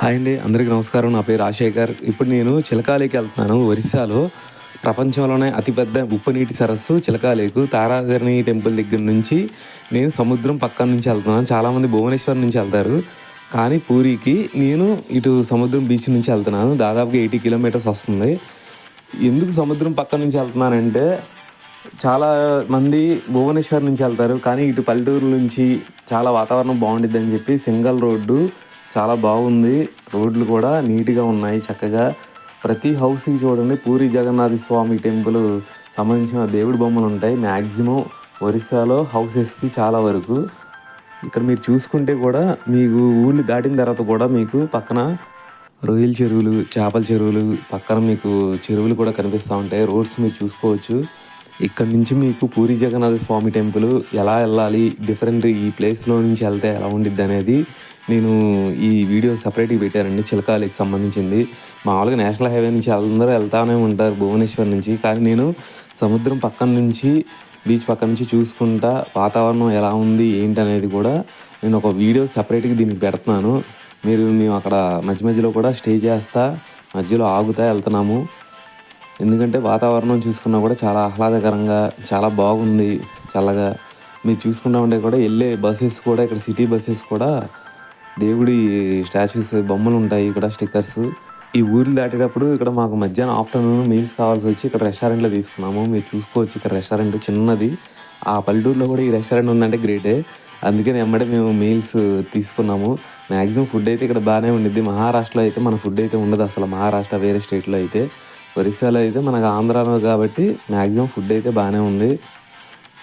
Hi అండి అందరికీ నమస్కారం. నా పేరు రాజశేఖర్. ఇప్పుడు నేను చిలకాలేకి వెళ్తున్నాను ఒరిస్సాలో. ప్రపంచంలోనే అతిపెద్ద ఉప్పు నీటి సరస్సు చిలకాలేకు. తారాధరణి టెంపుల్ దగ్గర నుంచి నేను సముద్రం పక్కన నుంచి వెళ్తున్నాను. చాలామంది భువనేశ్వర్ నుంచి వెళ్తారు. కానీ పూరికి నేను ఇటు సముద్రం బీచ్ నుంచి వెళ్తున్నాను. దాదాపుగా ఎయిటీ కిలోమీటర్స్ వస్తుంది. ఎందుకు సముద్రం పక్కన నుంచి వెళ్తున్నానంటే చాలా మంది భువనేశ్వర్ నుంచి వెళ్తారు. కానీ ఇటు పల్లెటూరు నుంచి చాలా వాతావరణం బాగుండిద్దని చెప్పి సింగల్ రోడ్డు చాలా బాగుంది. రోడ్లు కూడా నీట్గా ఉన్నాయి చక్కగా. ప్రతి హౌస్కి చూడండి. పూరి జగన్నాథ స్వామి టెంపుల్ సంబంధించిన దేవుడి బొమ్మలు ఉంటాయి. మ్యాక్సిమం ఒరిస్సాలో హౌసెస్కి చాలా వరకు. ఇక్కడ మీరు చూసుకుంటే కూడా మీకు ఊళ్ళు దాటిన తర్వాత కూడా మీకు పక్కన రొయ్యల చెరువులు చేపల చెరువులు పక్కన మీకు చెరువులు కూడా కనిపిస్తూ ఉంటాయి. రోడ్స్ మీరు చూసుకోవచ్చు. ఇక్కడ నుంచి మీకు పూరి జగన్నాథ స్వామి టెంపుల్ ఎలా వెళ్ళాలి? డిఫరెంట్ ఈ ప్లేస్లో నుంచి వెళ్తే ఎలా ఉండిద్ది అనేది నేను ఈ వీడియో సపరేట్గా పెట్టారండి. చిలకాలికి సంబంధించింది. మామూలుగా నేషనల్ హైవే నుంచి అందరూ వెళ్తానే ఉంటారు భువనేశ్వర్ నుంచి. కానీ నేను సముద్రం పక్కన నుంచి బీచ్ పక్క నుంచి చూసుకుంటా వాతావరణం ఎలా ఉంది ఏంటి అనేది కూడా నేను ఒక వీడియో సపరేట్గా దీనికి పెడుతున్నాను. మీరు మేము అక్కడ మధ్య మధ్యలో కూడా స్టే చేస్తా మధ్యలో ఆగుతా వెళ్తున్నాము. ఎందుకంటే వాతావరణం చూసుకున్నా కూడా చాలా ఆహ్లాదకరంగా చాలా బాగుంది చల్లగా. మీరు చూసుకుంటా ఉంటే కూడా వెళ్ళే బస్సెస్ కూడా ఇక్కడ సిటీ బస్సెస్ కూడా దేవుడి స్టాచ్యూస్ బొమ్మలు ఉంటాయి ఇక్కడ స్టిక్కర్స్. ఈ ఊర్లు దాటేటప్పుడు ఇక్కడ మాకు మధ్యాహ్నం ఆఫ్టర్నూన్ మీల్స్ కావాల్సి వచ్చి ఇక్కడ రెస్టారెంట్లో తీసుకున్నాము. మీరు చూసుకోవచ్చు ఇక్కడ రెస్టారెంట్ చిన్నది. ఆ పల్లెటూరులో కూడా ఈ రెస్టారెంట్ ఉందంటే గ్రేటే. అందుకని వెంబడే మేము మీల్స్ తీసుకున్నాము. మ్యాక్సిమం ఫుడ్ అయితే ఇక్కడ బాగానే ఉండిద్ది. మహారాష్ట్రలో అయితే మన ఫుడ్ అయితే ఉండదు అసలు. మహారాష్ట్ర వేరే స్టేట్లో అయితే. ఒరిస్సాలో అయితే మనకు ఆంధ్రాలో కాబట్టి మ్యాక్సిమం ఫుడ్ అయితే బాగానే ఉంది.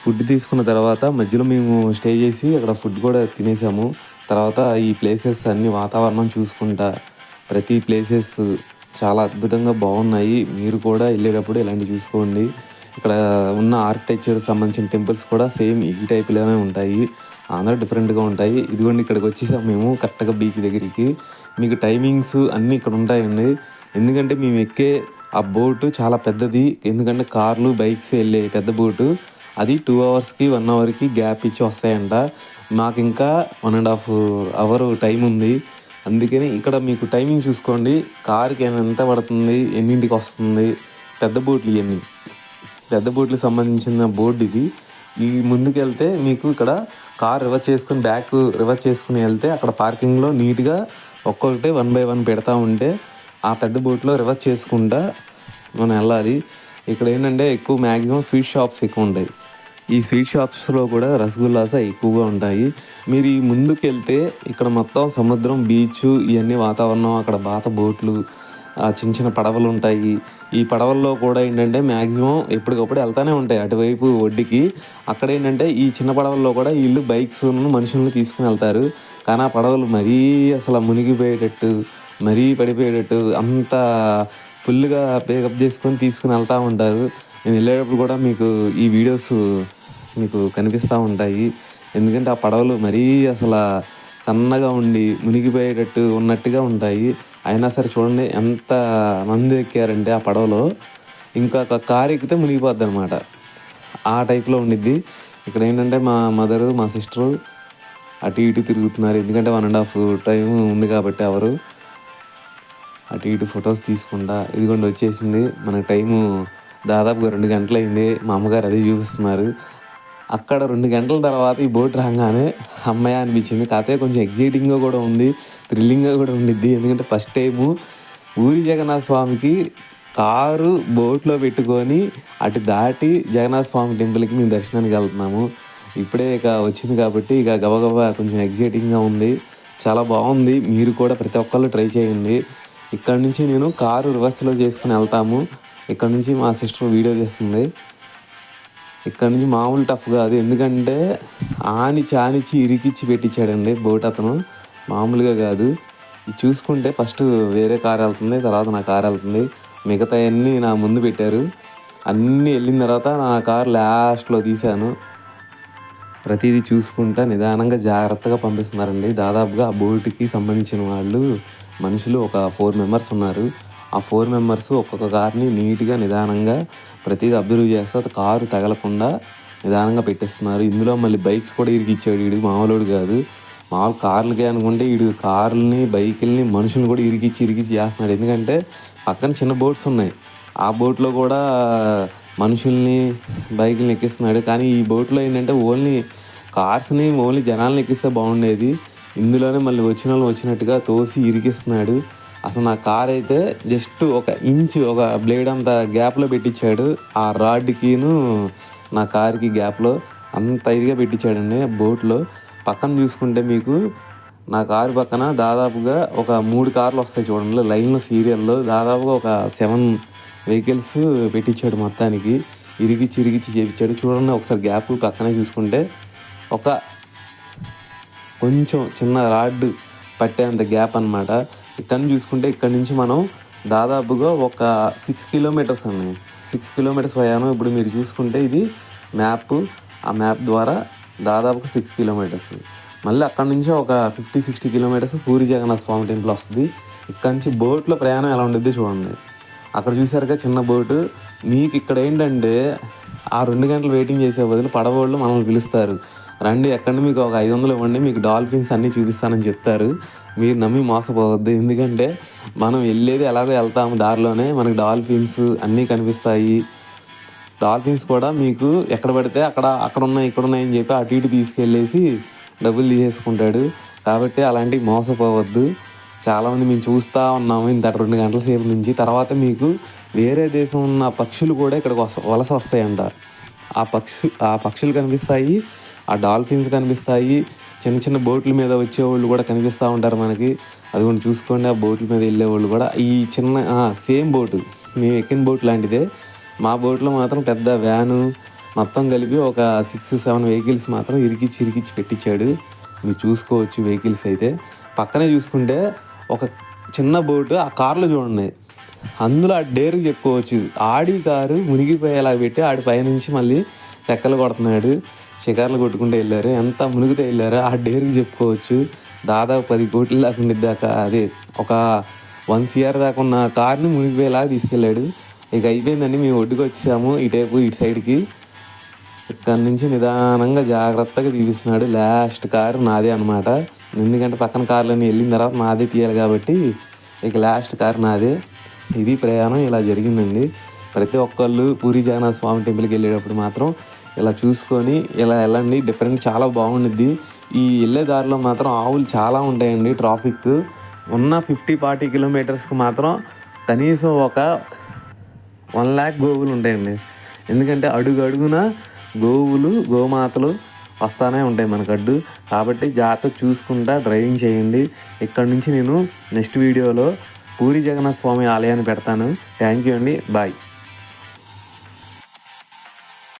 ఫుడ్ తీసుకున్న తర్వాత మధ్యలో మేము స్టే చేసి అక్కడ ఫుడ్ కూడా తినేసాము. తర్వాత ఈ ప్లేసెస్ అన్ని వాతావరణం చూసుకుంటా ప్రతి ప్లేసెస్ చాలా అద్భుతంగా బాగున్నాయి. మీరు కూడా వెళ్ళేటప్పుడు ఇలాంటివి చూసుకోండి. ఇక్కడ ఉన్న ఆర్కిటెక్చర్ సంబంధించిన టెంపుల్స్ కూడా సేమ్ ఈ టైప్లోనే ఉంటాయి. ఆంధ్ర డిఫరెంట్గా ఉంటాయి. ఇదిగోండి ఇక్కడికి వచ్చేసాం మేము కరెక్ట్గా బీచ్ దగ్గరికి. మీకు టైమింగ్స్ అన్నీ ఇక్కడ ఉంటాయండి. ఎందుకంటే మేము ఎక్కే ఆ బోటు చాలా పెద్దది. ఎందుకంటే కార్లు బైక్స్ వెళ్ళే పెద్ద బోటు. అది టూ అవర్స్కి వన్ అవర్కి గ్యాప్ ఇచ్చి వస్తాయంట. మాకు ఇంకా one and half hour time ఉంది. అందుకని ఇక్కడ మీకు టైమింగ్ చూసుకోండి. కార్కి ఎంత పడుతుంది ఎన్నింటికి వస్తుంది పెద్ద బోట్లు ఇవన్నీ పెద్ద బోట్లకు సంబంధించిన బోర్డు ఇది. ఈ ముందుకెళ్తే మీకు ఇక్కడ కార్ రివర్స్ చేసుకుని బ్యాక్ రివర్స్ చేసుకుని వెళ్తే అక్కడ పార్కింగ్లో నీట్గా ఒక్కొక్కటే వన్ బై వన్ పెడతా ఉంటే ఆ పెద్ద బోట్లో రివర్స్ చేసుకుంటా మనం వెళ్ళాలి. ఇక్కడ ఏంటంటే ఎక్కువ మ్యాక్సిమం స్వీట్ షాప్స్ ఎక్కువ ఉంటాయి. ఈ స్వీట్ షాప్స్లో కూడా రసగుల్లాస ఎక్కువగా ఉంటాయి. మీరు ఈ ముందుకు వెళ్తే ఇక్కడ మొత్తం సముద్రం బీచ్ ఇవన్నీ వాతావరణం అక్కడ బాత బోట్లు చిన్న చిన్న పడవలు ఉంటాయి. ఈ పడవల్లో కూడా ఏంటంటే మ్యాక్సిమం ఎప్పటికప్పుడు వెళ్తానే ఉంటాయి. అటువైపు ఒడ్డుకి. అక్కడ ఏంటంటే ఈ చిన్న పడవల్లో కూడా వీళ్ళు బైక్స్ మనుషులను తీసుకుని వెళ్తారు. కానీ ఆ పడవలు మరీ అసలు మునిగిపోయేటట్టు మరీ పడిపోయేటట్టు అంత ఫుల్గా పేకప్ చేసుకొని తీసుకుని వెళ్తూ ఉంటారు. నేను వెళ్ళేటప్పుడు కూడా మీకు ఈ వీడియోస్ మీకు కనిపిస్తూ ఉంటాయి. ఎందుకంటే ఆ పడవలు మరీ అసలు సన్నగా ఉండి మునిగిపోయేటట్టు ఉన్నట్టుగా ఉంటాయి. అయినా సరే చూడండి ఎంత మంది ఎక్కారంటే ఆ పడవలో. ఇంకా కారు ఎక్కితే మునిగిపోద్ది అనమాట ఆ టైప్లో ఉండిద్ది. ఇక్కడ ఏంటంటే మా మదరు మా సిస్టరు అటు ఇటు తిరుగుతున్నారు. ఎందుకంటే వన్ అండ్ హాఫ్ టైం ఉంది కాబట్టి ఎవరు. అటు ఇటు ఫొటోస్ తీసుకుండా ఇదిగోండి వచ్చేసింది. మన టైము దాదాపుగా రెండు గంటలు అయింది మా అమ్మగారు అదే చూపిస్తున్నారు. అక్కడ రెండు గంటల తర్వాత ఈ బోట్ రాగానే అమ్మాయి అనిపించింది. కాకపోతే కొంచెం ఎగ్జైటింగ్గా కూడా ఉంది. థ్రిల్లింగ్గా కూడా ఉండిద్ది. ఎందుకంటే ఫస్ట్ టైము ఊరి జగన్నాథ స్వామికి కారు బోట్లో పెట్టుకొని అటు దాటి జగన్నాథ స్వామి టెంపుల్కి మేము దర్శనానికి వెళ్తున్నాము. ఇప్పుడే ఇక వచ్చింది కాబట్టి ఇక గబగబా కొంచెం ఎగ్జైటింగ్గా ఉంది. చాలా బాగుంది. మీరు కూడా ప్రతి ఒక్కళ్ళు ట్రై చేయండి. ఇక్కడ నుంచి నేను కారు రివర్స్లో చేసుకుని వెళ్తాము. ఇక్కడ నుంచి మా సిస్టర్ వీడియో చేస్తుంది. ఇక్కడ నుంచి మామూలు టఫ్ కాదు. ఎందుకంటే ఆనిచి చానిచ్చి ఇరికిచ్చి పెట్టించాడండి బోట్ అతను. మామూలుగా కాదు. చూసుకుంటే ఫస్ట్ వేరే కార్ వెళ్తుంది తర్వాత నా కార్ వెళ్తుంది. మిగతా అన్నీ నా ముందు పెట్టారు. అన్నీ వెళ్ళిన తర్వాత నా కార్ లాస్ట్లో తీశాను. ప్రతిదీ చూసుకుంటా నిదానంగా జాగ్రత్తగా పంపిస్తున్నారండి. దాదాపుగా ఆ బోటుకి సంబంధించిన వాళ్ళు మనుషులు ఒక ఫోర్ మెంబర్స్ ఉన్నారు. ఆ ఫోర్ మెంబర్స్ ఒక్కొక్క కార్ని నీట్గా నిదానంగా ప్రతిదీ అబ్జర్వ్ చేస్తే కారు తగలకుండా నిదానంగా పెట్టేస్తున్నారు. ఇందులో మళ్ళీ బైక్స్ కూడా ఇరికిచ్చాడు వీడు మామూలుడు కాదు. మామూలు కార్లకే అనుకుంటే వీడు కార్లని బైకుల్ని మనుషుల్ని కూడా ఇరికిచ్చి ఇరికిచ్చి చేస్తున్నాడు. ఎందుకంటే పక్కన చిన్న బోట్స్ ఉన్నాయి. ఆ బోట్లో కూడా మనుషుల్ని బైకుల్ని ఎక్కిస్తున్నాడు. కానీ ఈ బోట్లో ఏంటంటే ఓన్లీ కార్స్ని ఓన్లీ జనాలని ఎక్కిస్తే బాగుండేది. ఇందులోనే మళ్ళీ వచ్చిన వాళ్ళు వచ్చినట్టుగా తోసి ఇరికిస్తున్నాడు. అసలు నా కార్ అయితే జస్ట్ ఒక ఇంచ్ ఒక బ్లేడ్ అంత గ్యాప్లో పెట్టించాడు. ఆ రాడ్కిను నా కార్కి గ్యాప్లో అంత ఇదిగా పెట్టించాడండి బోట్లో పక్కన చూసుకుంటే మీకు నా కారు పక్కన దాదాపుగా ఒక మూడు కార్లు వస్తాయి చూడండి. లైన్లో సీరియల్లో దాదాపుగా ఒక సెవెన్ వెహికల్స్ పెట్టించాడు మొత్తానికి. ఇరిగిచ్చి ఇరిగిచ్చి చేపించాడు. చూడండి ఒకసారి గ్యాప్ పక్కనే చూసుకుంటే ఒక కొంచెం చిన్న రాడ్ పట్టేంత గ్యాప్ అన్నమాట. ఇక్కడ చూసుకుంటే ఇక్కడ నుంచి మనం దాదాపుగా ఒక సిక్స్ కిలోమీటర్స్ అండి. సిక్స్ కిలోమీటర్స్ ప్రయాణం ఇప్పుడు మీరు చూసుకుంటే ఇది మ్యాప్. ఆ మ్యాప్ ద్వారా దాదాపుగా సిక్స్ కిలోమీటర్స్ మళ్ళీ అక్కడ నుంచి ఒక fifty sixty kilometres Puri Jagannatha Swami temple వస్తుంది. ఇక్కడ నుంచి బోట్లో ప్రయాణం ఎలా ఉండిద్ది చూడండి. అక్కడ చూసారుగా చిన్న బోటు. మీకు ఇక్కడ ఏంటంటే ఆ రెండు గంటలు వెయిటింగ్ చేసే బదులు పడవోళ్ళు మనల్ని పిలుస్తారు. రండి ఎక్కడ మీకు ఒక ఐదు వందలు ఇవ్వండి మీకు డాల్ఫిన్స్ అన్నీ చూపిస్తానని చెప్తారు. మీరు నమ్మి మోసపోవద్దు. ఎందుకంటే మనం వెళ్ళేది ఎలాగో వెళ్తాము దారిలోనే మనకి డాల్ఫిన్స్ అన్నీ కనిపిస్తాయి. డాల్ఫిన్స్ కూడా మీకు ఎక్కడ పడితే అక్కడ అక్కడ ఉన్నాయి ఇక్కడ ఉన్నాయి అని చెప్పి అటు ఇటు తీసుకెళ్ళేసి డబ్బులు తీసేసుకుంటాడు. కాబట్టి అలాంటివి మోసపోవద్దు. చాలామంది మేము చూస్తూ ఉన్నాము ఇంత రెండు గంటల సేపు నుంచి. తర్వాత మీకు వేరే దేశం ఉన్న పక్షులు కూడా ఇక్కడికి వస వలస వస్తాయంట. ఆ పక్షు ఆ పక్షులు కనిపిస్తాయి. ఆ డాల్ఫిన్స్ కనిపిస్తాయి. చిన్న చిన్న బోట్ల మీద వచ్చేవాళ్ళు కూడా కనిపిస్తూ ఉంటారు మనకి. అది కూడా చూసుకోండి ఆ బోట్ల మీద వెళ్ళేవాళ్ళు కూడా. ఈ చిన్న సేమ్ బోటు మేము ఎక్కిన బోట్ లాంటిదే. మా బోట్లో మాత్రం పెద్ద వ్యాను మొత్తం కలిపి ఒక సిక్స్ సెవెన్ వెహికల్స్ మాత్రం ఇరికిచ్చి ఇరికిచ్చి పెట్టించాడు. మీరు చూసుకోవచ్చు వెహికల్స్ అయితే. పక్కనే చూసుకుంటే ఒక చిన్న బోటు ఆ కార్లు చూడండి. అందులో ఆ డేర్ చెప్పుకోవచ్చు. ఆడి కారు మునిగిపోయేలా పెట్టి ఆడి పైనుంచి మళ్ళీ చెక్కలు కొడుతున్నాడు. షికార్లు కొట్టుకుంటూ వెళ్ళారు. ఎంత మునిగితే వెళ్ళారో. ఆ డేర్కి చెప్పుకోవచ్చు. దాదాపు పది కోట్ల దాకా ఉండిద్ది దాకా అదే ఒక వన్ సిఆర్ దాకా ఉన్న కార్ని మునిగిపోయేలాగా తీసుకెళ్ళాడు. ఇక అయిపోయిందండి. మేము ఒడ్డుకు వచ్చేసాము ఇటైపు ఇటు సైడ్కి. ఇక్కడ నుంచి నిదానంగా జాగ్రత్తగా తీపిస్తున్నాడు. లాస్ట్ కారు నాదే అనమాట ఎందుకంటే పక్కన కార్లన్నీ వెళ్ళిన తర్వాత నాదే తీయాలి కాబట్టి ఇక లాస్ట్ కారు నాదే. ఇది ప్రయాణం ఇలా జరిగిందండి. ప్రతి ఒక్కళ్ళు పూరి జగన్నాథ స్వామి టెంపుల్కి వెళ్ళేటప్పుడు మాత్రం ఇలా చూసుకొని ఇలా వెళ్ళండి. డిఫరెంట్ చాలా బాగుండిద్ది. ఈ వెళ్ళే దారిలో మాత్రం ఆవులు చాలా ఉంటాయండి. ట్రాఫిక్ ఉన్న ఫిఫ్టీ ఫార్టీ కిలోమీటర్స్కి మాత్రం కనీసం ఒక వన్ ల్యాక్ గోవులు ఉంటాయండి. ఎందుకంటే అడుగు అడుగున గోవులు గోమాతలు వస్తానే ఉంటాయి మనకు అడ్డు. కాబట్టి జాగ్రత్త చూసుకుంటా డ్రైవింగ్ చేయండి. ఇక్కడ నుంచి నేను నెక్స్ట్ వీడియోలో పూరి జగన్నాథ స్వామి ఆలయాన్ని పెడతాను. థ్యాంక్ యూ అండి. బాయ్.